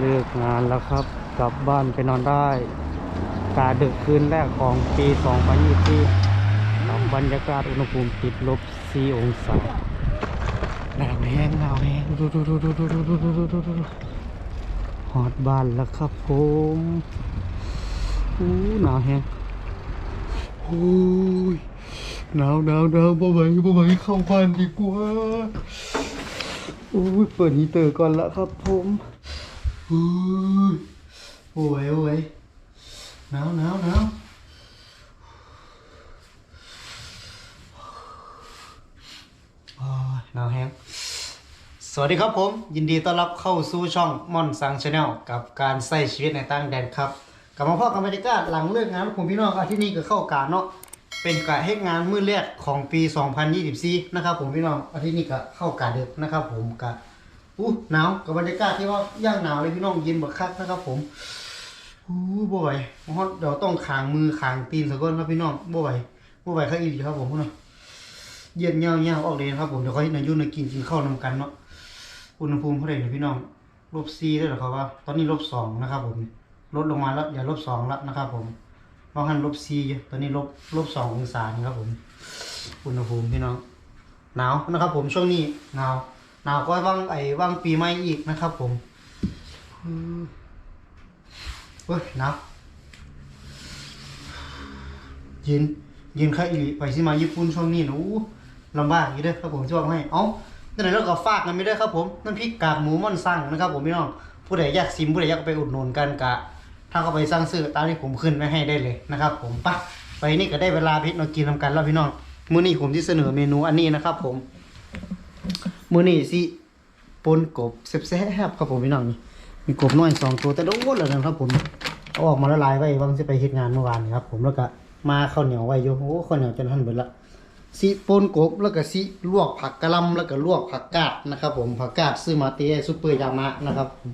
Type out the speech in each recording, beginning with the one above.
เลิกงานแล้วครับ กลับบ้านไปนอนได้กาดึกคืนแรกของปี 2024กับบรรยากาศอุณหภูมิติดลบ 4 องศาหนาวแห้งหนาวแห้งดูดูดูดูดูดูดูดูดูดูดูฮอดบ้านแล้วครับผมอู้หนาวแห้งโอ้ยหนาวหนาวหนาวบ่ไหวบ่ไหวเข้าบ้านดีกว่าอู้ยเปิดฮีเตอร์ก่อนละครับผมอู้ย โอ้ยโอ้ยหนาวหนาวหนาวหนาวแฮงสวัสดีครับผม ยินดีต้อนรับเข้าสู่ช่องม่อนสังชาแนลกับการใช้ชีวิตในต่างแดนครับกลับมาพ่อกับบรรยากาหลังเลิกงานของพี่น้องอาทิตย์นี้ก็เข้าการเนาะเป็นการให้งานมื้อแรกของปี 2024 นะครับผมพี่น้องอาทิตย์นี้ก็เข้ากาเดึกนะครับผมกะ อู้หนาวกับบรรยากาศที่ว่าย่างหนาวเลยพี่น้องเย็นบักคักนะครับ ผมอู้บ่ไหวฮอดเดี๋ยวต้องขางมือขางตีนสักคนครับพี่น้องบ่ไหวบ่ไหวข้าอีหลีครับผมพี่น้องเย็นเงี้ยวเงี้ยวออกเลยนะครับผมเดี๋ยวเขาให้นายุ่นกินกินข้าวนำกันเนาะอุณหภูมิเท่าไหร่เนี่ยพี่น้องลบซีได้เหรอครับว่า ตอนนี้ลบสองนะครับ ผมลดลงมาแล้วอย่าลบสองแล้วนะครับ ผมเพราะหันลบสี่อยู่ตอนนี้ลบลบสององศาครับผมอุณหภูมิพี่น้องหนาวนะครับ ผมช่วงนี้หนาว หนาวก็ว่างไอ้ว่างปีใหม่อีกนะครับ ผมเฮ้ยหนาวเย็นเย็นค่ะอีไปสิมาญี่ปุ่นช่วงนี้นะอู้ลำบากอยู่ด้อครับผมจะบอกให้เอ้านั่นไหนเราก็ฝากกันไม่ได้ครับผมน้ำพริกกากหมูม่อนสั่งนะครับ ผมพี่น้องผู้ใดอยากซิมผู้ใดอยากไปอุดหนุนกันกะถ้าเขาไปสร้างซื้อตามที่ผมขึ้นไว้ให้ได้เลยนะครับ ผมปะไปนี่ก็ได้เวลาพิษมากินทำกันแล้วพี่น้องมื้อนี้ผมที่เสนอเมนูอันนี้นะครับ ผม มื้อนี้สิปนกบแซ่บๆครับผมพี่น้องนี่มีกบน้อยสองตัวแต่โดนแล้วนะครับผมเอาออกมาละลายไว้วางสิไปเฮ็ดงานเมื่อวานนะครับ ผมแล้วก็มาข้าวเหนียวไว้อยู่โอ้ข้าวเหนียวจนท่านเบิดละสิปนกบแล้วก็สิลวกผักกะล่ำแล้วก็ลวกผักกาดนะครับ ผมผักกาดซื้อมาเตซุปเปอร์ยามะนะครับผม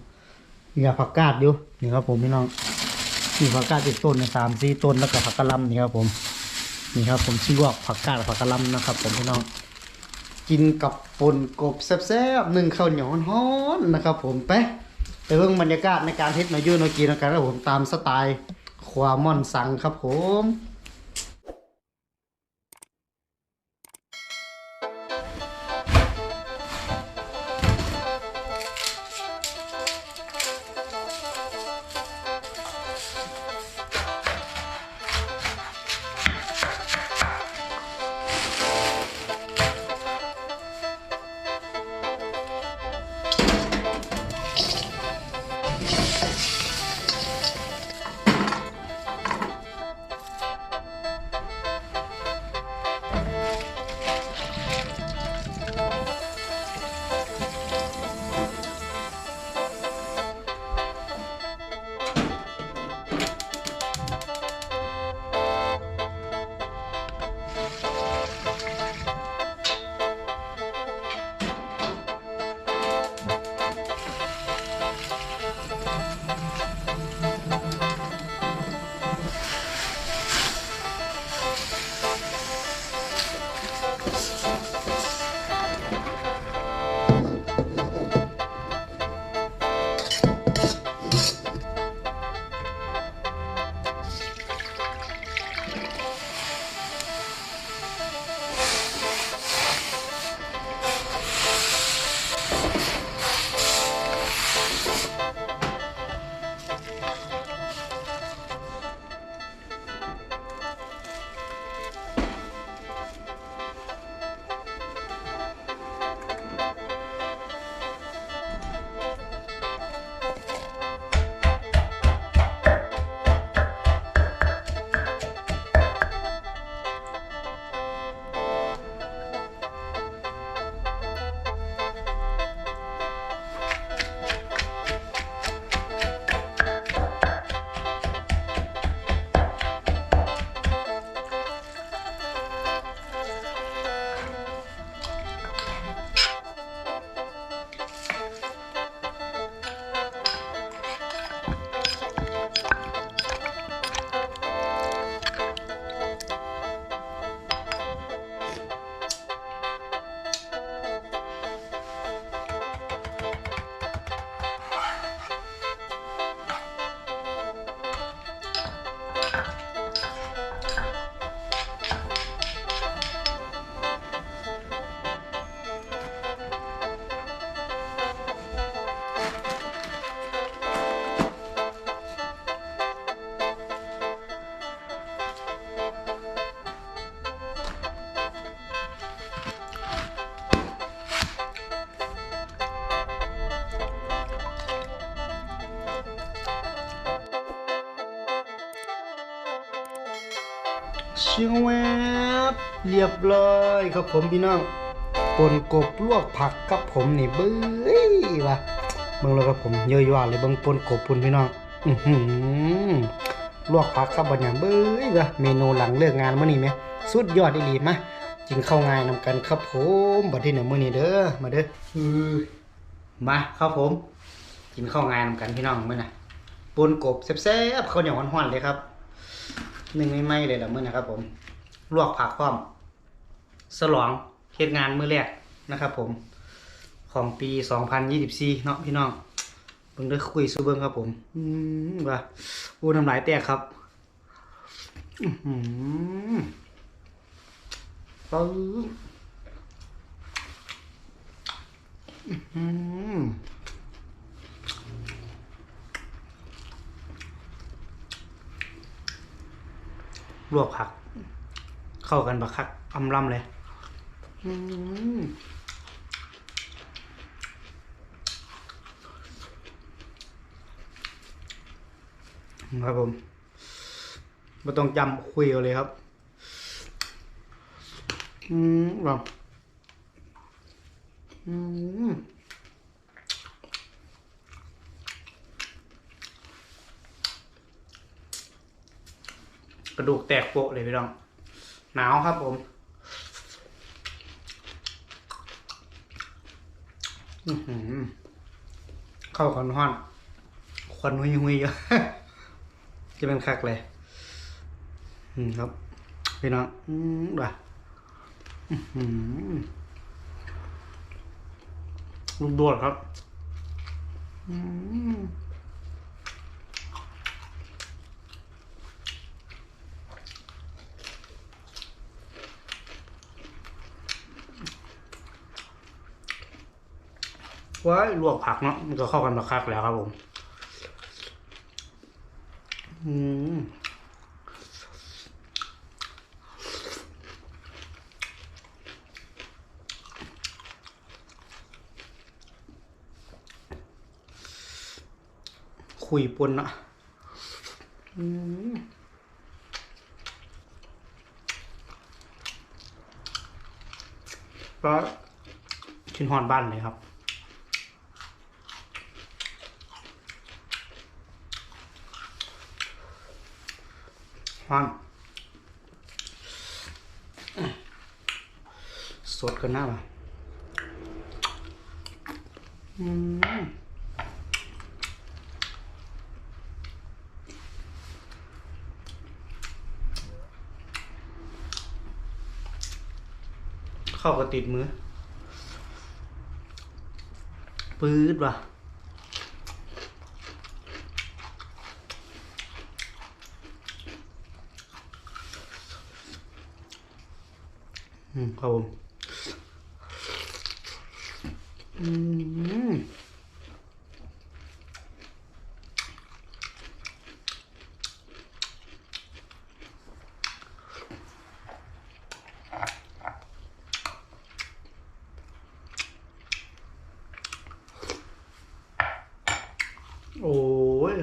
มีผักกาดอยู่นี่ครับผมพี่น้องมีผักกาดติดต้นในสามสี่ต้นแล้วก็ผักกะล่ำนี่ครับผมนี่ครับผมชื่อว่าผักกาดผักกะล่ำนะครับ ผมพี่น้อง กินกับปนกบแซ่บๆหนึ่งข้าวเหนียวฮ้อนๆนะครับ ผมไปไปเบิ่งบรรยากาศในการเทศนายูนากีนกันครับผมตามสไตล์ความม่อนสังครับผม ยบร้อยครับผมพี่น้องปนกบลวกผักกับผมนี่เบ้ยวะเบิ่งแล้วครับผมเยอะๆเลยเบิ่งปนกบปุนพี่น้องอือหือลวกผักครับบัดนี่ยเบ้ยวะเมนูหลังเลิกงานมื้อนี้แหมสุดยอดอีหลีมากินข้าวง่ายนำกันครับผมบัดนี้เนี่ยมื้อนี้เด้อมาเด้อมาครับผม กินข้าวง่ายนำกันพี่น้องมื้อน่ะปนกบแซ่บๆข้าวเหนียวฮ้อนๆเลยครับหนึ่งไม่ไหมเลยละมื้อนะครับผมลวกผักพร้อม สลองเฮ็ดงานมือแรกนะครับผมของปี 2024 เนาะพี่น้องเบิ่งเด้อคุยสู้เบิ่งครับผมอืมว่าอู้น้ำลายแตกครับอื้อหือปึ้งอื้อหือลวกผัก เข้ากันบักคักอำลำเลย ครับผมไม่ต้องจำคุยกันเลยครับ อืมแบบอืมกระดูกแตกโปะเลยพี่น้อง หนาวครับผม อื้อหือ เข้าขอนห้อนควันหุยหุยเยอะจะเป็นคักเลย อืมครับ พี่น้องอืมด่ะอื้อหือลูกโดดครับ อืม ว้ายลวกผักเนาะมันก็เข้ากันมาคักแล้วครับผมอืมคุยปนอะอืมก็ชิ้นหอนบ้านเลยครับ ฮ้อนสดกันหน้าป่ะอืมเข้าก็ติดมือ ปื๊ดว่ะ ครับผมอืมโอ้ย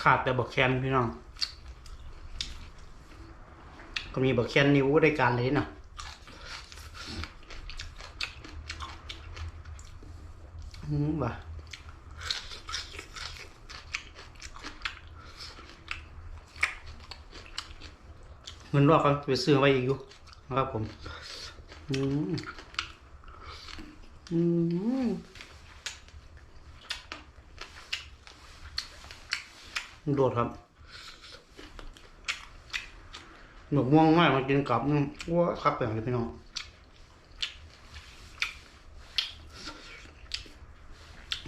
ขาดแต่บักแคนพี่น้อง ก็มีบักแคนนิ้วด้วยการเลยนะอืมว่ะเงินรอกกันไปซื้อไว้อีกอยู่นะครับผมอืมอืมโดดครับ หนกม่วงมากมากินกับอืมว้าคักอย่างนี้พี่น้อง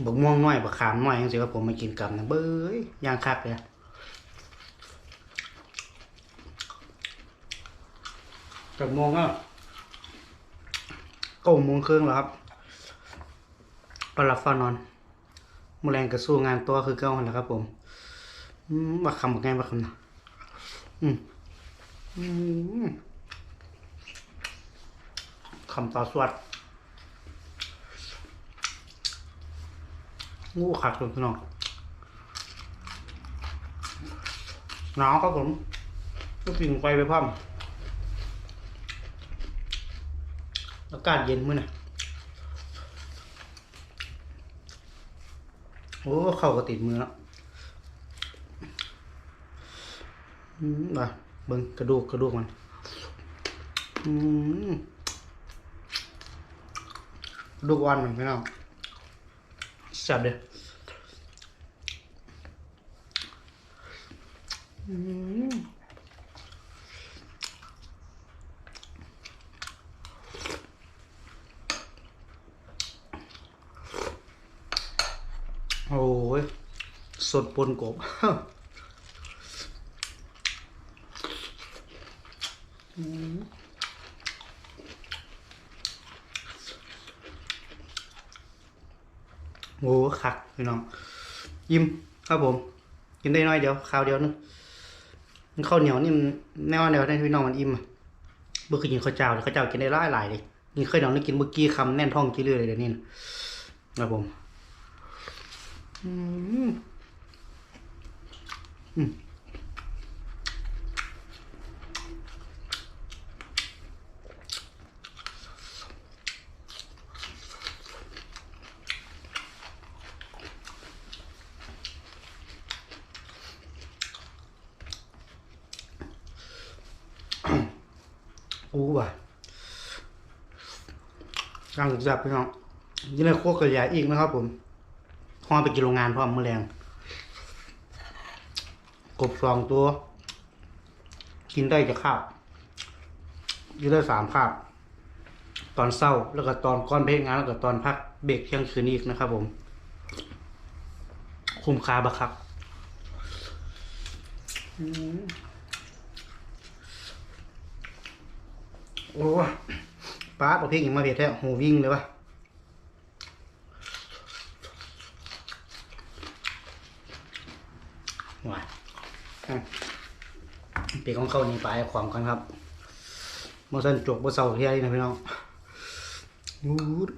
บกม่วงน้อยบกขามน้อยยังสิว่าผมมากินกับนะเบ้ยย่างคักเลยกับม่วงก็เก้าโมงครึ่งแล้วครับก็รับฟ้านอนมอแรงกระสู้งานตัวคือเก้าหันแล้วครับผมมบักคำบักไงบักคำนะอืม คำต่อสวด งูขัดเลยพี่น้องหนาวครับผมก็ปิ่งไฟไปพร้อมอากาศเย็นมื้อน่ะ โอ้เข้าก็ติดมือแล้วอืมมา เบิ่งกระดูกกระดูกมันอืมกระดูกวันมันพี่น้องแซ่บเด้ออืมโอ้ย สดปนกบ โอ้คักพี่น้อง ยิ้มครับผม กินได้น้อยเดียวข้าวเดียวนึงมันข้าวเหนียวนี่มันแน่วเดียวได้พี่น้องมันอิ่มเมื่อคืนกินข้าวเจ้าข้าวเจ้ากินได้หลายหลายเลยนข้าวเหนียวนี่กินเมื่อกี้คำแน่นท้องกี่เรื่อยเลยเดี๋ยวนี้นะครับผมอืมอืมูว่ะกลางจับพี่น้องยี่เลยโคกกระยาอีกนะครับผมพอไปกินโรงงานพร้อมมือแรงกบสองตัว กินได้จะข้าวกินได้สามข้าวตอนเศร้าแล้วก็ตอนก่อนเพลงงานแล้วก็ตอนพักเบรกเที่ยงคืนอีกนะครับ ผม คุ้มค่าบักครับ อืม โอ้ป้าประเภทยังมาเพียแท้โหวิ่งเลยวะว้ายปีกของเขานี่ไปความกันครับมอสันจกบ่เศร้าเฮียนี่นะพี่น้องวูด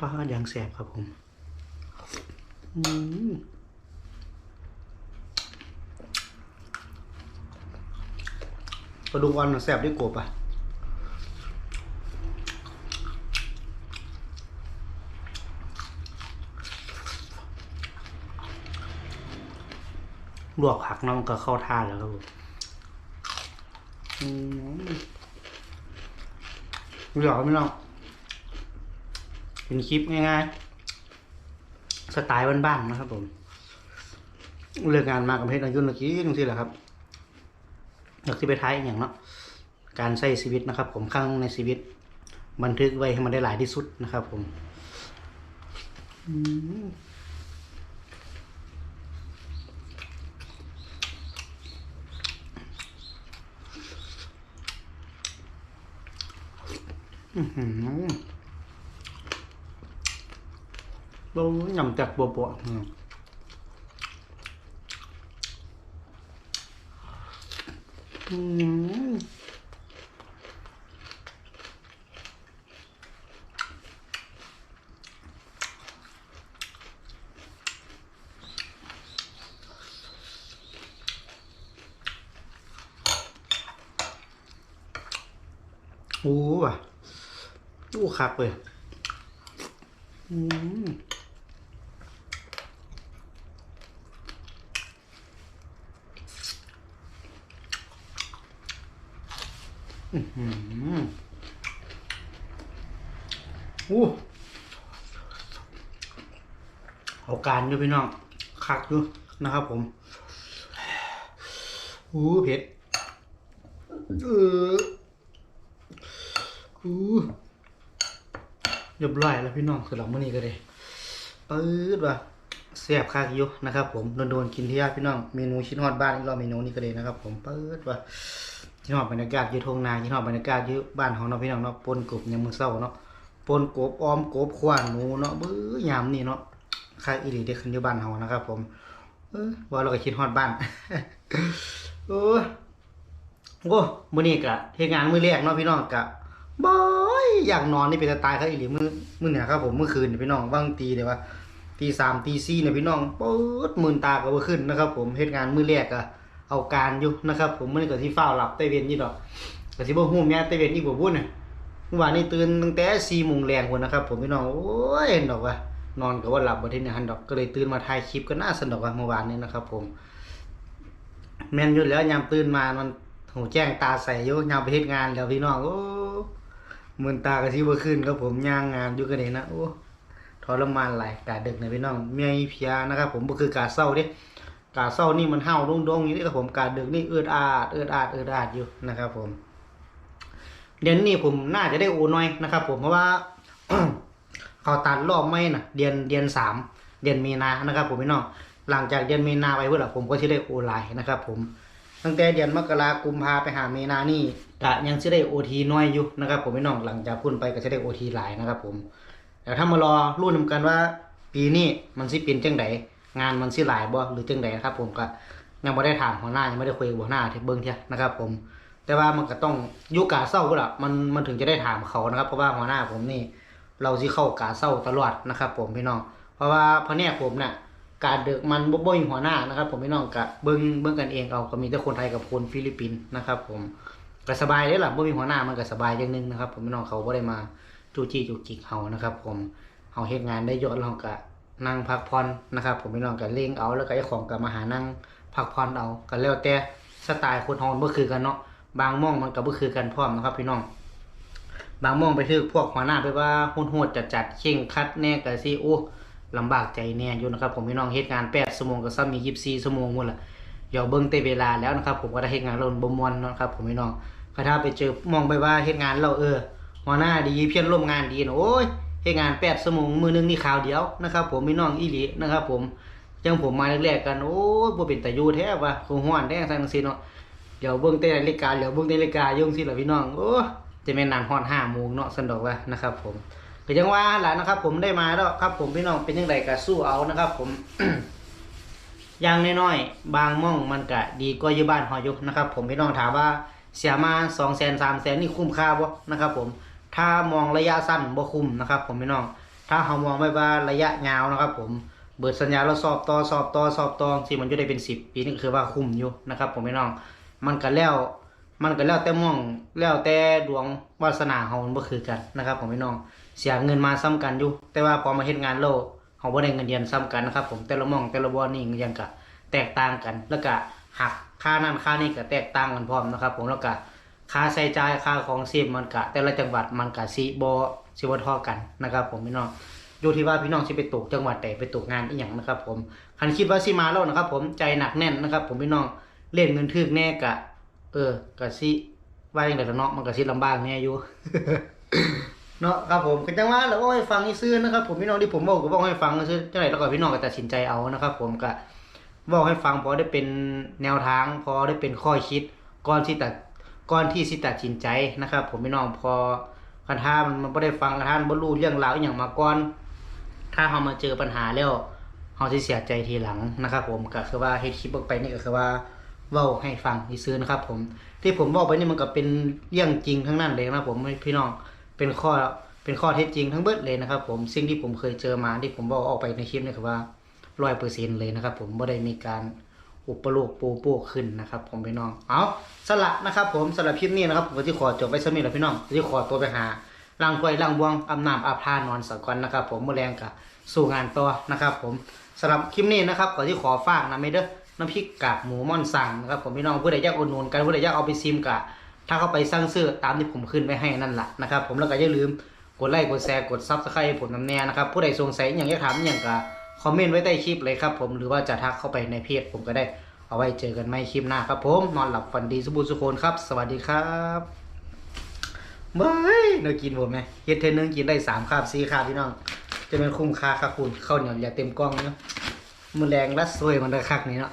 ปลาอย่างแสบครับผม อืม กระดูกอ่อนน่ะแสบด้วยกบอะลวกผักน้องก็เข้าท่าแล้วครับผมอืมเหลือไม่น้องเป็นคลิปง่ายๆ สไตล์บ้านๆนะครับผม เลิกงานมากับเพชรอายุนเมื่อกี้ตรงที่แหละครับ อยากที่ไปท้ายอย่างเนาะการใช้ชีวิตนะครับ ผมครั้งในชีวิต บันทึกไว้ให้มันได้หลายที่สุดนะครับ ผมอืมอื้อหือเรายำจากบัวบัวอืมอืม โอ้ว่ะอู้คักเลย อืมอื้อหืออู้เอา การอยู่พี่น้องคักอยู่นะครับผมอู้เผ็ดเอออู้เรียบร้อยแล้วพี่น้องสำหรับมื้อนี้ก็เลยปื๊ดว่ะแซ่บคักอยู่นะครับ ผมโดนๆกินที่ญาพี่น้องเมนูชิ้นฮอดบ้านอีกรอบเมนูนี้ก็เลยนะครับ ผมปื๊ดว่ะชิ้นฮอดบรรยากาศยู่ทงนาชิ้นฮอดบรรยากาศยู่บ้านของเราพี่น้องเนาะปนกบยามมือเช้าเนาะปนกบออมกบขวานหนูเนาะบื้อยามนี่เนาะ คักอีหลีได้ขึ้นอยู่บ้านเฮานะครับ ผม เออว่าเราก็คิดฮอดบ้านโอ้โอ้มื้อนี้ก็เฮ็ดงานมื้อแรกเนาะพี่น้องก็บอยอยากนอนนี่เป็นจะตายครับอีหลีมื้อมื้อเนี่ยครับผมเมื่อคืนนี่พี่น้องว่างตีเดี๋ยวว่าตีสามตีสี่เนี่ยพี่น้องปื๊ดมื่นตาก็บ่ขึ้นนะครับ ผมเฮ็ดงานมื้อแรกอะเอาการอยู่นะครับ ผมมื้อนี้ก็สิฟ้าวหลับใต้เวียนนี่ดอกก็สิบ่ฮู้แม่ใต้เวียนอีกบ่บุ่นน่ะเมื่อวานนี้ตื่นตั้งแต่4โมงแรงพุ่นนะครับ ผมพี่น้องโอ้ยเห็นดอกว่า นอนก็ว่าหลับบ่ทันเนี่ยหันดอกก็เลยตื่นมาถ่ายคลิปก็น่าสนุกว่าเมื่อวานนี้นะครับ ผม แมนอยู่แล้วยามตื่นมามันหูแจ้งตาใสอยู่ยามไปเฮ็ดงานแล้วพี่น้องโอ้มื่นตาก็สิบขึ้นครับผมย่างงานอยู่กันเองนะโอ้ทรมานหลายกาดึกนะพี่น้องเมียเพียนะครับ ผมก็คือกาเศร้าเด้กาเศร้านี่มันเห่าดงดงอยู่นี่ครับผมกาดึกนี่เอือดอาดเอือดอาดเอือดอาดอยู่นะครับ ผม เดือนนี้ผมน่าจะได้โอน้อยนะครับ ผมเพราะว่า เขาตัดรอบไม่น่ะเดือนเดือนสามเดือนมีนานะครับ ผมพี่น้องหลังจากเดือนมีนาไปเพื่อผมก็จะได้โอไลน์นะครับ ผม ตั้งแต่เดือนมกรากุมภาไปหาเมนานี่กะยังจะได้โอทีน้อยอยู่นะครับ ผมพี่น้องหลังจากพุ่นไปก็จะได้โอทีหลายนะครับ ผมแต่ถ้ามารอรุ่นนำกันว่า ปีนี้มันสิเป็นจังไดงานมันสิหลายบ่หรือจังไดครับ ผมก็ยังไม่ได้ถามหัวหน้ายังไม่ได้คุยกับหัวหน้าที่เบิ่งเทียนะครับ ผม แต่ว่ามันก็ต้องยุกาเศร้าก็ล่ะมันมันถึงจะได้ถามเขานะครับ เพราะว่าหัวหน้าผมนี่ เราสิเข้ากาเศร้าตลอดนะครับ ผมพี่น้อง เพราะว่าพระเนี่ยผมเนี่ยกาเดึกมันบ่บ่มีหัวหน้านะครับ ผมพี่น้องก็เบิ่งเบิ่งกันเองเอาก็มีแต่คนไทยกับคนฟิลิปปินส์นะครับ ผมก็สบายเด้ล่ะบ่มีหัวหน้ามันก็สบายอย่างนึงนะครับ ผมพี่น้องเขาบ่ได้มาจู้จี้จุกจิกเฮานะครับ ผมเฮาเฮ็ดงานได้ยอดแล้วเราก็นั่งพักผ่อนนะครับ ผมพี่น้องก็เล่งเอาแล้วก็ไอ้ของก็มาหานั่งพักผ่อนเอาก็แล้วแต่สไตล์คนเฮาบ่คือกันเนาะบางม่องมันก็บ่คือกันพร้อมนะครับ พี่น้อง บางมองไปถึกพวกหัวหน้าไปว่าโหดๆจัดเข่งคัดแน่ก็สิโอ้ลำบากใจแน่อยู่นะครับผมพี่น้องเฮ็ดงาน8ชั่วโมงก็ซ้ำมี24ชั่วโมงหมดละเดี๋ยวเบิ่งแต่เวลาแล้วนะครับผมก็ได้เฮ็ดงานแล้วบ่มวนนะครับผมพี่น้องก็ถ้าไปเจอมองไปว่าเฮ็ดงานเราเออหัวหน้าดีเพี้ยนร่วมงานดีนะโอ้ยเฮ็ดงาน8ชั่วโมงมือหนึงนี่ข่าวเดียวนะครับผมพี่น้องอีหลีนะครับผมจังผมมาแรกๆกันโอ้ยบ่เป็นตายูแท้ว่ะคงฮ้อนแท้จังซีเนาะเดี๋ยวเบิ่งแต่นาฬิกาเดี๋ยวเบิ่งนาฬิกายุ่งสิล่ะพี่น้องโอ้ จะเป็นนานฮอดห้าโมงเนาะสันดอกว่านะครับผมก็ยังว่าหละนะครับ ผมได้มาแล้วครับ ผมพี่น้องเป็นยังไงก็สู้เอานะครับ ผมอย่างน้อยๆบางม่องมันก็ดีกว่าอยู่บ้านหอยุกนะครับ ผมพี่น้องถามว่าเสียมาสองแสนสามแสนนี่คุ้มค่าบ่นะครับ ผมถ้ามองระยะสั้นบ่คุ้มนะครับ ผมพี่น้อง ถ้าเรามองไว้ว่าระยะยาวนะครับ ผมเบิดสัญญาเราสอบต่อสอบต่อสอบต่อสิมันจะได้เป็นสิบปีนี่คือว่าคุ้มอยู่นะครับ ผมพี่น้อง มันก็แล้ว มันก็แล้วแต่มองแล้วแต่ดวงวาสนาเฮามันบ่คือกันนะครับผมพี่น้องเสียเงินมาซ้ำกันอยู่ แต่ว่าพอมาเฮ็ดงานโลกเฮาบ่ได้เงินเดือนซ้ำกันนะครับผมแต่ละหมองแต่ละบอนี่ยังก็แตกต่างกัน แล้วก็หักค่านั้นค่านี้ก็แตกต่างกันพร้อมนะครับผมแล้วก็ค่าใช้จ่ายค่าของชีพมันก็แต่ละจังหวัดมันก็สิบ่สิบ่เท่ากันนะครับผมพี่น้องอยู่ที่ว่าพี่น้องสิไปตกจังหวัดใดไปตกงานอีหยังนะครับผมคันคิดว่าสิมาแล้วนะครับผมใจหนักแน่นนะครับผมพี่น้องเล่นเงินทึกแน่กะ เออก็สิว่าอย่างไรละเนาะมันก็สิลำบากแน่อยู่ เนาะครับผมก็จังว่าแล้วก็ให้ฟังให้ซื้อนะครับ ผมพี่น้องที่ผมบอกก็บอกให้ฟังซื้อจังไรแล้วก็พี่น้องก็ตัดสินใจเอานะครับ ผมก็บอกให้ฟังพอได้เป็นแนวทาง พอได้เป็นข้อคิดก่อนที่ตัดก่อนที่สิตัดสินใจนะครับ ผมพี่น้องพอคันท่ามันไม่ได้ฟังคันท่านบ่รู้เรื่องราวอย่างมาก่อน ถ้าเฮามาเจอปัญหาแล้วเฮาสิเสียใจทีหลังนะครับ ผมก็คือว่าเฮ็ดคลิปออกไปนี่ก็คือว่า เว้าให้ฟังที่ซื้อนะครับ ผม ที่ผมบอกไปนี่มันก็เป็นเรื่องจริงทั้งนั้นเลยนะครับผมพี่น้องเป็นข้อเป็นข้อเท็จจริงทั้งเบิดเลยนะครับ ผมสิ่งที่ผมเคยเจอมาที่ผมบอกออกไปในคลิปนี่คือว่าร้อยเปอร์เซ็นเลยนะครับ ผมไม่ได้มีการอุปโลกปูโป้ขึ้นนะครับ ผมพี่น้องเอาสละนะครับ ผมสละคลิปนี้นะครับผมที่ขอจบไว้สมิธแล้วพี่น้องที่ขอตัวไปหาล้างถ้วยล้างบวงอาน้ำอาบท่านอนสักก่อนนะครับ ผมเมื่อแรงกับสู่งานต่อนะครับ ผมสำหรับคลิปนี้นะครับก็ที่ขอฝากนะเมเด้อ น้ำพริกกากหมูม่อนสั่งนะครับผมพี่น้องผู้ใดอยากอุดหนุนกันผู้ใดอยากเอาไปซิมกะถ้าเข้าไปสั่งซื้อตามที่ผมขึ้นไว้ให้นั่นแหละนะครับ ผมแล้วก็อย่าลืมกดไลค์กดแชร์กดซับสไครต์ผมน้ำแน่นะครับผู้ใดสงสัยอย่างอยากถามอย่างก็คอมเมนต์ไว้ใต้คลิปเลยครับผมหรือว่าจะทักเข้าไปในเพจผมก็ได้เอาไว้เจอกันไม่คลิปหน้าครับผมนอนหลับฝันดีสมบูรณ์สุขคนครับ สวัสดีครับเบ้ยเนื้อกินผมไหมเฮ็ดเทนนึงกินได้สามคาบสี่คาบพี่น้องจะเป็นคุ้มค่าค่ะคุณข้าวเหนียวอย่าเต็มกล้องเนาะ มือแรงและสวยมันเลยคักนี้เนาะ